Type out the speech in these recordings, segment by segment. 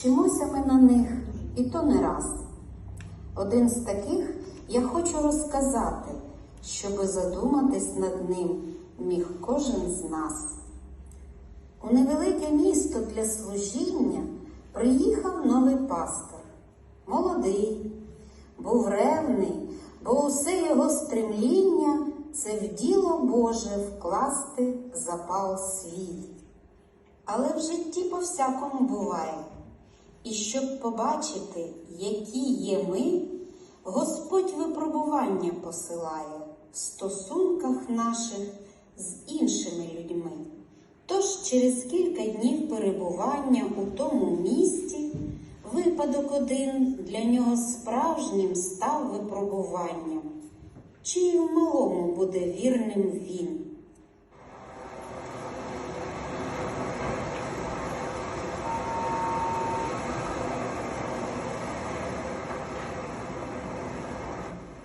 Вчимося ми на них, і то не раз. Один з таких я хочу розказати, щоби задуматись над ним міг кожен з нас. У невелике місто для служіння приїхав новий пастор. Молодий, був ревний, бо усе його стремління це в діло Боже вкласти запал свій. Але в житті по-всякому буває. І щоб побачити, які є ми, Господь випробування посилає в стосунках наших з іншими людьми. Тож через кілька днів перебування у тому місті випадок один для нього справжнім став випробуванням. Чи й в малому буде вірним він?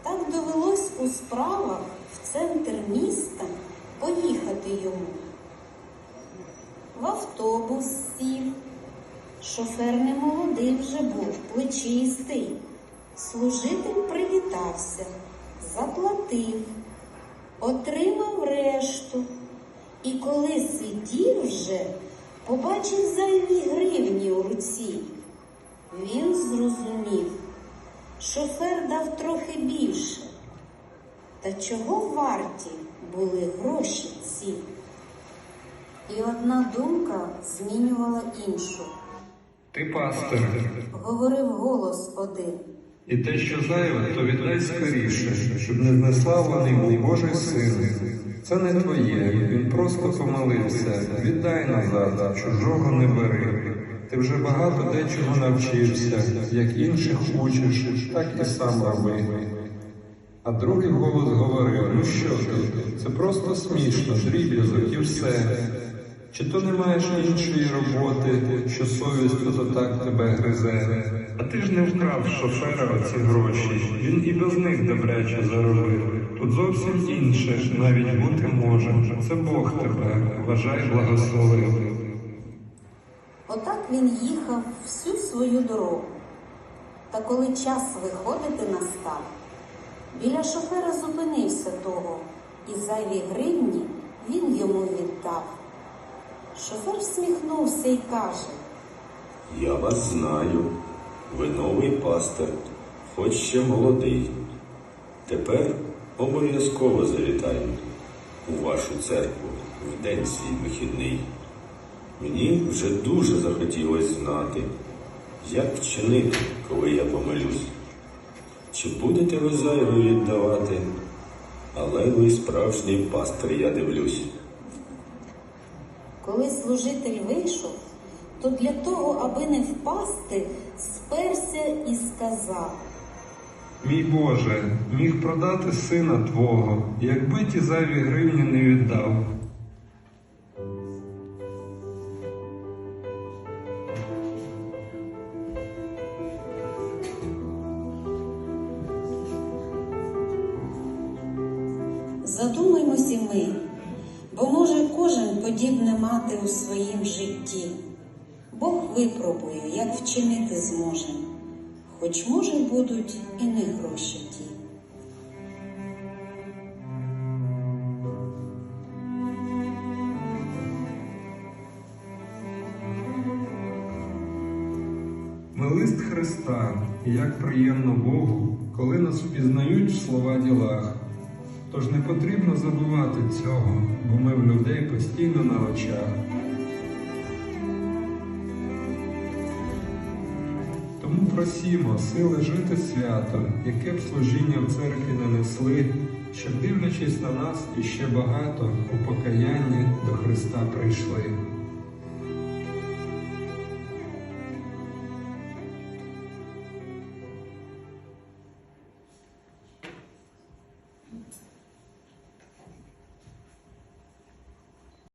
Так довелось у справах в центр міста поїхати йому. В автобус сів. Шофер не молодий вже був, плечистий. Служитель привітався, заплатив, отримав решту. І коли сидів вже, побачив зайві гривні у руці. Він зрозумів, шофер дав трохи більше. Та чого варті були гроші ці? І одна думка змінювала іншу. Ти пастир, Говорив голос один. і те, що зайве, то віддай скоріше, щоб не знеславлений був Божий син. Це не твоє, він просто помолився. Віддай назад, чужого не бери. Ти вже багато дечого навчився, як інших учиш, так і сам роби. А другий голос говорив: ну що ти? Це просто смішно, дріб'язок і все. Чи то не маєш іншої роботи, що совість ото так тебе гризе? А ти ж не вкрав шофера оці гроші, він і без них добряче заробив. Тут зовсім інше навіть бути може. Це Бог тебе, вважай, благословив. Він їхав всю свою дорогу. Та коли час виходити настав, біля шофера зупинився того, і зайві гривні він йому віддав. Шофер всміхнувся і каже. Я вас знаю. Ви новий пастир, хоч ще молодий. Тепер обов'язково завітаю у вашу церкву в день свій вихідний. Мені вже дуже захотілося знати, як вчинити, коли я помилюсь. Чи будете ви зайве віддавати? Але ви справжній пастир, я дивлюсь. Коли служитель вийшов, то для того, аби не впасти, сперся і сказав. Мій Боже, міг продати сина Твого, якби ті зайві гривні не віддав. Задумаймось і ми, бо може кожен подібне мати у своїм житті. Бог випробує, як вчинити зможем, хоч може будуть і не гроші ті. Ми лист Христа, як приємно Богу, коли нас впізнають в слова ділах. Тож не потрібно забувати цього, бо ми в людей постійно на очах. Тому просімо сили жити свято, яке б служіння в церкві не несли, щоб, дивлячись на нас, іще багато у покаянні до Христа прийшли.